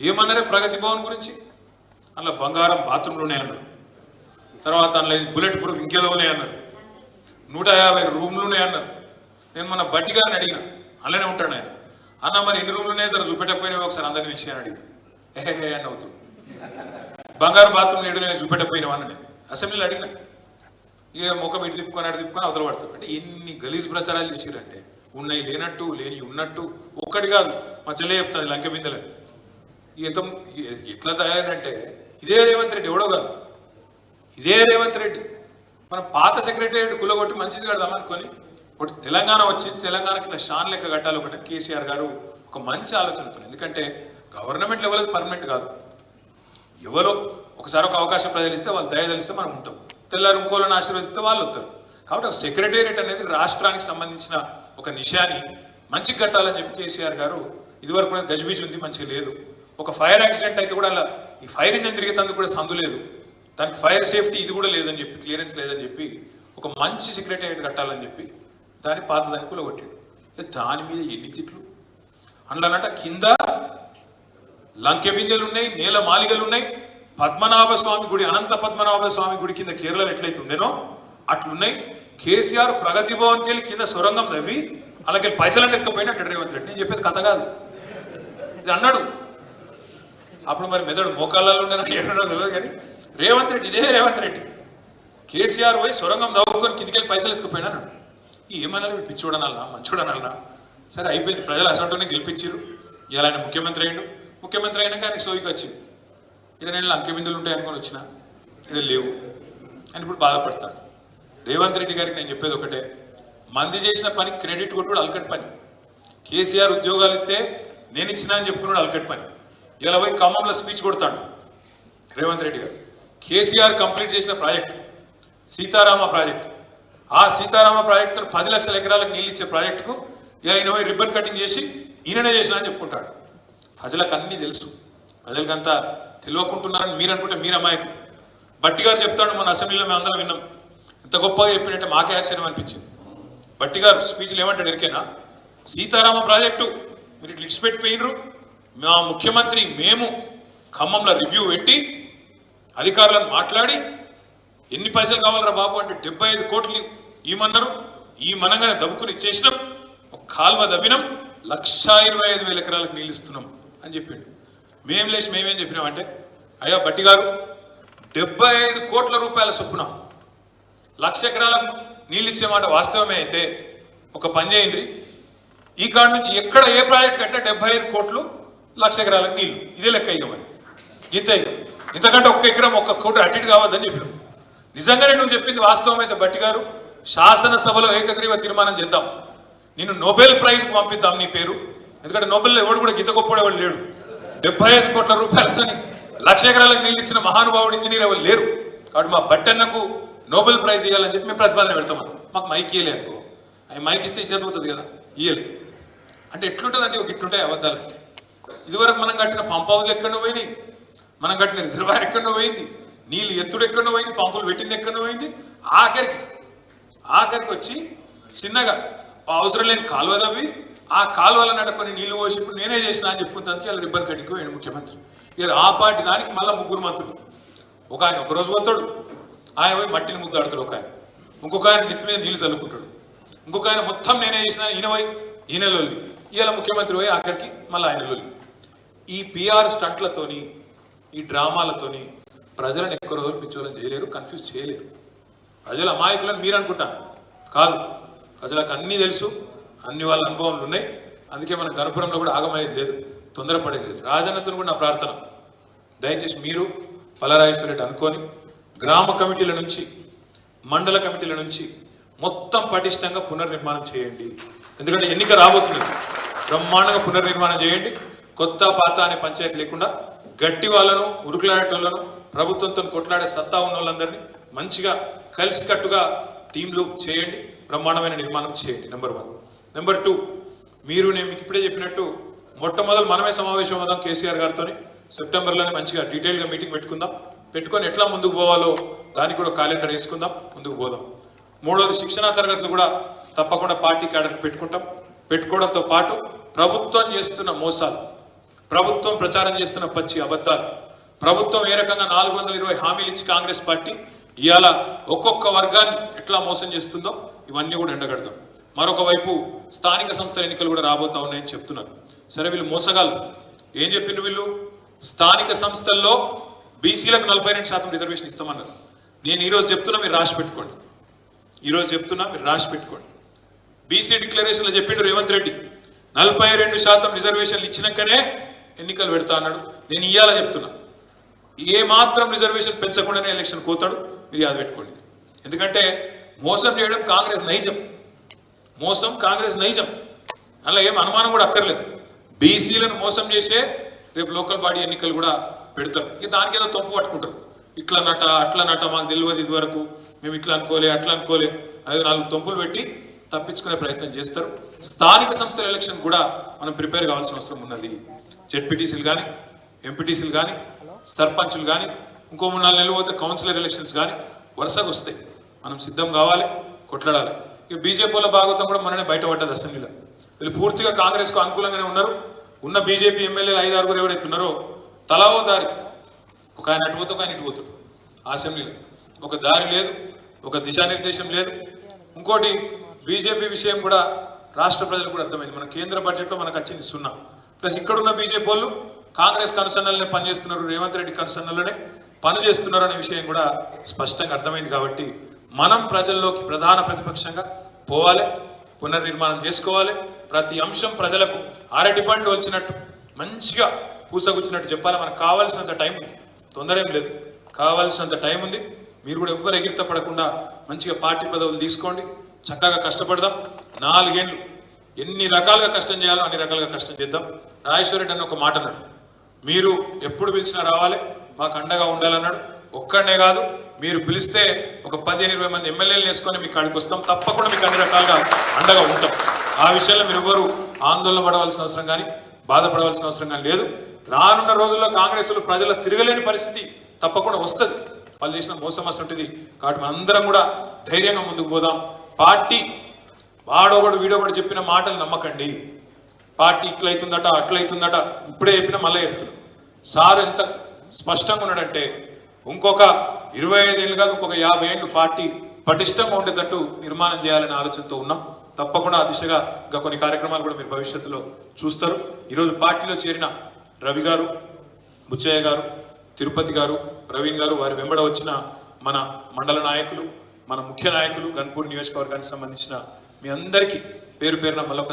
ఏమన్నారే ప్రగతి భవన్ గురించి? అందులో బంగారం బాత్రూంలోనే ఉన్నాయి అన్నారు. తర్వాత అందులో బుల్లెట్ ప్రూఫ్ ఇంకేదో అన్నారు. నూట యాభై రూమ్లు ఉన్నాయి అన్నారు. నేను మన బట్టి గారిని అడిగిన. అలానే ఉంటాడు ఆయన. అన్న మరి ఎన్ని రూమ్లు ఉన్నాయి జర చూపెట్టకపోయినా ఒకసారి అందరిని విషయాన్ని అడిగిన. ఏహే అని అవుతుంది బంగారు బాత్రూమ్ నేడు నేను అన్న నేను అసెంబ్లీలో అడిగిన. ఇక ముఖం ఇటు తిప్పుకొని అటు తిప్పుకొని అవతల పడతారు అంటే ఎన్ని గలీజ్ ప్రచారాలు చేసిరంటే ఉన్నాయి లేనట్టు లేని ఉన్నట్టు. ఒక్కటి కాదు. మా చెల్లె చెప్తుంది లంకె బిందెలని. ఈతం ఎట్లా తయారంటే ఇదే రేవంత్ రెడ్డి ఎవడో కాదు. ఇదే రేవంత్ రెడ్డి. మనం పాత సెక్రటరియట్ కులగొట్టి మంచిది కడదాం అనుకొని ఒకటి తెలంగాణ వచ్చింది తెలంగాణకి ఇలా షాన్ లెక్క కట్టాలి ఒకటి కేసీఆర్ గారు ఒక మంచి ఆలోచనతో ఎందుకంటే గవర్నమెంట్ లెవెల్ పర్మనెంట్ కాదు. ఎవరో ఒకసారి ఒక అవకాశం ప్రజలిస్తే వాళ్ళు దయదలిస్తే మనం ఉంటాం. తెల్లారు ఇంకోళ్ళని ఆశీర్వదిస్తే వాళ్ళు వస్తారు. కాబట్టి ఒక సెక్రటేరియట్ అనేది రాష్ట్రానికి సంబంధించిన ఒక నిషాని మంచి కట్టాలని చెప్పి కేసీఆర్ గారు ఇదివరకు కూడా గజిబిజి ఉంది మంచిగా లేదు. ఒక ఫైర్ యాక్సిడెంట్ అయితే కూడా అలా ఈ ఫైర్ ఇంజన్ తిరిగేటందుకు కూడా సందు లేదు. దానికి ఫైర్ సేఫ్టీ ఇది కూడా లేదని చెప్పి క్లియరెన్స్ లేదని చెప్పి ఒక మంచి సెక్రటేరియట్ కట్టాలని చెప్పి దాని పాత దాన్ని కూలగొట్టాడు దాని మీద ఎన్ని తిట్లు? అందులోనట కింద లంకె బిందెలు ఉన్నాయి నేల మాలిగలు ఉన్నాయి పద్మనాభ స్వామి గుడి అనంత పద్మనాభ స్వామి గుడి కింద కేరళలో ఎట్లయితే ఉండేనో అట్లున్నాయి. కేసీఆర్ ప్రగతి భవన్కి వెళ్ళి కింద సొరంగం తవ్వి అలాగే పైసలు ఎత్తుకపోయినట్టు రేవంత్ రెడ్డి నేను చెప్పేది కథ కాదు. ఇది అన్నాడు. అప్పుడు మరి మెదడు మోకాళ్ళలో ఉండేనా? ఏడో తెలియదు కానీ రేవంత్ రెడ్డి ఇదే రేవంత్ రెడ్డి. కేసీఆర్ పోయి సొరంగం దవ్వుకొని కిందికెళ్ళి పైసలు ఎత్తుకుపోయినా అన్నాడు ఏమన్నారు వీడు? పిచ్చోడనల్లా మంచోడనల్లా సరే అయిపోయింది. ప్రజలు అసంటోనే గెలిపించారు ఇలా ఆయన ముఖ్యమంత్రి అయ్యిండు. ముఖ్యమంత్రి అయినాక ఆయనకి సోయికి వచ్చింది. ఇక్కడ నేను అంకెమిందులు ఉంటాయి అనుకొని వచ్చిన? ఇక్కడ లేవు. అని ఇప్పుడు బాధపడతాను రేవంత్ రెడ్డి గారికి నేను చెప్పేది ఒకటే. మంది చేసిన పని క్రెడిట్ కొట్టుడు అలకట్ పని. కేసీఆర్ ఉద్యోగాలు ఇస్తే నేను ఇచ్చినా అని చెప్పుకున్నాడు అలకట్ పని. ఇలా పోయి ఖమ్మంలో స్పీచ్ కొడతాడు. రేవంత్ రెడ్డి గారు. కేసీఆర్ కంప్లీట్ చేసిన ప్రాజెక్ట్ సీతారామ ప్రాజెక్ట్. ఆ సీతారామ ప్రాజెక్టు పది లక్షల ఎకరాలకు నీళ్ళు ఇచ్చే ప్రాజెక్టుకు ఇలా ఈయన పోయి రిబ్బన్ కటింగ్ చేసి ఈయననే చేసిన అని చెప్పుకుంటాడు. ప్రజలకు అన్నీ తెలుసు. ప్రజలకంతా తెలియకుంటున్నారని మీరు అనుకుంటే మీరు అమాయకు బట్టి గారు చెప్తాడు మన అసెంబ్లీలో మేము అందరం విన్నాం. ఇంత గొప్పగా చెప్పినట్టే మాకే ఆశ్చర్యం అనిపించింది. బట్టి గారు స్పీచ్లు ఏమంటాడు ఎరికేనా? సీతారామ ప్రాజెక్టు మీరు ఇట్లా ఇడిచిపెట్టిపోయినరు. మా ముఖ్యమంత్రి మేము ఖమ్మంలో రివ్యూ పెట్టి అధికారులను మాట్లాడి ఎన్ని పైసలు కావాలరా బాబు అంటే డెబ్బై ఐదు కోట్లు ఇవ్వమన్నారు. ఈ మనంగానే దబ్బుకుని ఇచ్చేసినాం ఒక కాల్వ దవ్వినాం. లక్షా ఇరవై ఐదు వేల ఎకరాలకు నీళ్ళు ఇస్తున్నాం అని చెప్పిండు. మేం లేచి మేమేం చెప్పినాం అంటే అయ్యా బట్టి గారు డెబ్బై ఐదు కోట్ల రూపాయల చొప్పున లక్ష ఎకరాలకు నీళ్ళు ఇచ్చే మాట వాస్తవమే అయితే ఒక పని చేయండి. ఈ కాడ నుంచి ఎక్కడ ఏ ప్రాజెక్ట్ కంటే డెబ్బై ఐదు కోట్లు లక్ష ఎకరాలకు నీళ్ళు. ఇదే లెక్క ఇక మరి. ఇంత ఇంతకంటే ఒక్క ఎకరం ఒక్క కోటి అటు ఇటు కావద్దని చెప్పాడు నిజంగానే నువ్వు చెప్పింది వాస్తవం అయితే బట్టి గారు శాసనసభలో ఏకగ్రీవ తీర్మానం చేద్దాం. నేను నోబెల్ ప్రైజ్ పంపిద్దాం నీ పేరు. ఎందుకంటే నోబెల్ ఎవడు కూడా గీత గొప్పవాడు లేడు. డెబ్బై ఐదు కోట్ల రూపాయలతో లక్ష ఎకరాలకు నీళ్ళు ఇచ్చిన మహానుభావుడు ఇంజనీర్ ఎవరు లేరు. కాబట్టి మా బట్టన్నకు నోబెల్ ప్రైజ్ ఇవ్వాలని చెప్పి మేము ప్రతిపాదన పెడతాం. మాకు మైక్ ఇయ్యలే అనుకో. అవి మైక్ ఇస్తే ఇచ్చేది కదా. ఇయ్యలే. అంటే ఎట్లుంటుందండి ఒక ఇట్లుంటాయి అబద్ధాలంటే ఇదివరకు మనం కట్టిన పంప్ హౌస్లు ఎక్కడో పోయినాయి. మనం కట్టిన రిజర్వాయర్ ఎక్కడో పోయింది. నీళ్ళు ఎత్తుడు ఎక్కడో పోయింది పంపులు పెట్టింది ఎక్కడో పోయింది. ఆఖరికి ఆఖరికి వచ్చి చిన్నగా అవసరం లేని కాలువ తవ్వి ఆ కాలువల నట కొన్ని నీళ్ళు పోసి ఇప్పుడు నేనే చేసిన అని చెప్పుకుంటానికి వాళ్ళు రిబ్బన్ కటింగ్ పోయాడు ముఖ్యమంత్రి. ఇక ఆ పార్టీ దానికి మళ్ళీ ముగ్గురు మంత్రులు. ఒక ఆయన ఒకరోజు పోతాడు. ఆయన పోయి మట్టిని ముద్దాడుతాడు ఒక ఆయన. ఇంకొక ఆయన నెత్తి మీద నీళ్ళు చల్లుకుంటాడు. ఇంకొక ఆయన మొత్తం నేనే చేసిన ఈయన పోయి ఈయన లొల్లి. ఇవాళ ముఖ్యమంత్రి పోయి ఆఖరికి మళ్ళీ ఆయన లొల్లి. ఈ పిఆర్ స్టంట్లతోని ఈ డ్రామాలతోని ప్రజలను ఎక్కువ రోజులు పిచ్చోళ్ళని చేయలేరు కన్ఫ్యూజ్ చేయలేరు. ప్రజల అమాయకులని మీరు అనుకుంటాను కాదు. ప్రజలకు అన్నీ తెలుసు అన్ని వాళ్ళ అనుభవాలు ఉన్నాయి. అందుకే మన గణపురంలో కూడా ఆగమయ్యేది లేదు తొందరపడేది లేదు. రాజన్నతను కూడా నా ప్రార్థన. దయచేసి మీరు పలరాజేశ్వరరెడ్డి అనుకొని గ్రామ కమిటీల నుంచి మండల కమిటీల నుంచి మొత్తం పటిష్టంగా పునర్నిర్మాణం చేయండి. ఎందుకంటే ఎన్నిక రాబోతున్నది. బ్రహ్మాండంగా పునర్నిర్మాణం చేయండి. కొత్త పాత అనే పంచాయతీ లేకుండా గట్టి వాళ్ళను ఉరుకులాడేటోళ్ళను ప్రభుత్వంతో కొట్లాడే సత్తా ఉన్న వాళ్ళందరినీ మంచిగా కలిసికట్టుగా టీంలు చేయండి బ్రహ్మాండమైన నిర్మాణం చేయండి నెంబర్ వన్ నెంబర్ టూ మీరు నేను మీకు ఇప్పుడే చెప్పినట్టు మొట్టమొదలు మనమే సమావేశం అవుదాం కేసీఆర్ గారితో సెప్టెంబర్లోనే మంచిగా డీటెయిల్గా మీటింగ్ పెట్టుకుందాం. పెట్టుకొని ఎట్లా ముందుకు పోవాలో దానికి కూడా క్యాలెండర్ వేసుకుందాం ముందుకు పోదాం. మూడోది శిక్షణా తరగతులు కూడా తప్పకుండా పార్టీ క్యాడర్ పెట్టుకుంటాం. పెట్టుకోవడంతో పాటు ప్రభుత్వం చేస్తున్న మోసాలు ప్రభుత్వం ప్రచారం చేస్తున్న పచ్చి అబద్ధాలు. ప్రభుత్వం ఏ రకంగా నాలుగు వందల ఇరవై హామీలు ఇచ్చి కాంగ్రెస్ పార్టీ ఇవాళ ఒక్కొక్క వర్గాన్ని ఎట్లా మోసం చేస్తుందో ఇవన్నీ కూడా ఎండగడతాం. మరొక వైపు స్థానిక సంస్థల ఎన్నికలు కూడా రాబోతా ఉన్నాయని చెప్తున్నారు. సరే వీళ్ళు మోసగాళ్ళు. ఏం చెప్పిండ్రు వీళ్ళు? స్థానిక సంస్థల్లో బీసీలకు నలభై రెండు శాతం రిజర్వేషన్ ఇస్తామన్నారు. నేను ఈరోజు చెప్తున్నా మీరు రాసి పెట్టుకోండి. ఈరోజు చెప్తున్నా మీరు రాసి పెట్టుకోండి. బీసీ డిక్లరేషన్లో చెప్పిండు రేవంత్ రెడ్డి. నలభై రెండు శాతం రిజర్వేషన్లు ఇచ్చినాకనే ఎన్నికలు పెడతా అన్నాడు. నేను ఇయ్యాలని చెప్తున్నా. ఏ మాత్రం రిజర్వేషన్ పెంచకుండానే ఎలక్షన్ పోతాడు మీరు యాద పెట్టుకోండి ఎందుకంటే మోసం చేయడం కాంగ్రెస్ నైజం. మోసం కాంగ్రెస్ నైజం. అలా ఏం అనుమానం కూడా అక్కర్లేదు. బీసీలను మోసం చేసే రేపు లోకల్ బాడీ ఎన్నికలు కూడా పెడతారు. ఇక దానికి ఏదో తొంపు పట్టుకుంటారు. ఇట్లా నట అట్లా నట మాకు తెలియదు ఇది వరకు మేము ఇట్లా అనుకోలే అట్లా అనుకోలే. అదే నాలుగు తొంపులు పెట్టి తప్పించుకునే ప్రయత్నం చేస్తారు. స్థానిక సంస్థల ఎలక్షన్ కూడా మనం ప్రిపేర్ కావాల్సిన అవసరం ఉన్నది. జెడ్పీటీసీలు కానీ ఎంపీటీసీలు కానీ సర్పంచులు కానీ ఇంకో మూడు నాలుగు నెలలు పోతే కౌన్సిలర్ ఎలక్షన్స్ కానీ వరుసగా వస్తాయి. మనం సిద్ధం కావాలి కొట్లాడాలి. ఇక బీజేపీ భాగవతం కూడా మననే బయటపడ్డది అసెంబ్లీలో. వీళ్ళు పూర్తిగా కాంగ్రెస్కు అనుకూలంగానే ఉన్నారు. ఉన్న బీజేపీ ఎమ్మెల్యేలు ఐదు ఆరుగురు ఎవరైతే ఉన్నారో తలా ఓ దారి. ఒక ఆయన అటు పోతే ఒక ఆయన ఇటు పోతాడు అసెంబ్లీలో. ఒక దారి లేదు ఒక దిశానిర్దేశం లేదు. ఇంకోటి బీజేపీ విషయం కూడా రాష్ట్ర ప్రజలకు కూడా అర్థమైంది. మన కేంద్ర బడ్జెట్లో మనకు వచ్చింది సున్నా. ప్లస్ ఇక్కడున్న బీజేపీ వాళ్ళు కాంగ్రెస్ కనుసన్నలనే పనిచేస్తున్నారు రేవంత్ రెడ్డి కనుసన్నలనే పని చేస్తున్నారు అనే విషయం కూడా స్పష్టంగా అర్థమైంది కాబట్టి మనం ప్రజల్లోకి ప్రధాన ప్రతిపక్షంగా పోవాలి పునర్నిర్మాణం చేసుకోవాలి. ప్రతి అంశం ప్రజలకు అరటి పండు వచ్చినట్టు మంచిగా పూసగుచ్చినట్టు చెప్పాలి. మనకు కావాల్సినంత టైం ఉంది. తొందర ఏం లేదు. కావాల్సినంత టైం ఉంది. మీరు కూడా ఎవ్వరు ఎగిరిత పడకుండా మంచిగా పార్టీ పదవులు తీసుకోండి. చక్కగా కష్టపడదాం. నాలుగేళ్ళు ఎన్ని రకాలుగా కష్టం చేయాలో అన్ని రకాలుగా కష్టం చేద్దాం. రాజేశ్వరరెడ్డి అన్న ఒక మాట అన్నాడు. మీరు ఎప్పుడు పిలిచినా రావాలి మాకు అండగా ఉండాలన్నాడు. ఒక్కడనే కాదు మీరు పిలిస్తే ఒక పదిహేను ఇరవై మంది ఎమ్మెల్యేలు వేసుకొని మీకు కాడికి వస్తాం. తప్పకుండా మీకు అన్ని రకాలుగా అండగా ఉంటాం. ఆ విషయంలో మీరు ఎవరు ఆందోళన పడవలసిన అవసరం కానీ బాధపడవలసిన అవసరం కానీ లేదు. రానున్న రోజుల్లో కాంగ్రెస్లో ప్రజల తిరగలేని పరిస్థితి తప్పకుండా వస్తుంది. వాళ్ళు చేసిన మోసం అసంటిది కాబట్టి మనందరం కూడా ధైర్యంగా ముందుకు పోదాం. పార్టీ వాడొకడు వీడొకడు చెప్పిన మాటలు నమ్మకండి. పార్టీ ఇట్లయితుందట అట్లయితుందట ఇప్పుడే చెప్పిన మళ్ళీ చెప్తున్నా. సార్ ఎంత స్పష్టంగా ఉన్నాడంటే ఇంకొక ఇరవై ఐదేళ్ళు కాదు ఇంకొక యాభై ఏళ్ళు పార్టీ పటిష్టంగా ఉండేటట్టు నిర్మాణం చేయాలనే ఆలోచనతో ఉన్నాం. తప్పకుండా ఆ దిశగా ఇంకా కొన్ని కార్యక్రమాలు కూడా మీరు భవిష్యత్తులో చూస్తారు. ఈరోజు పార్టీలో చేరిన రవి గారు బుచ్చయ్య గారు తిరుపతి గారు ప్రవీణ్ గారు వారి వెంబడ వచ్చిన మన మండల నాయకులు మన ముఖ్య నాయకులు గన్పూర్ నియోజకవర్గానికి సంబంధించిన మీ అందరికీ పేరు పేరున మళ్ళొక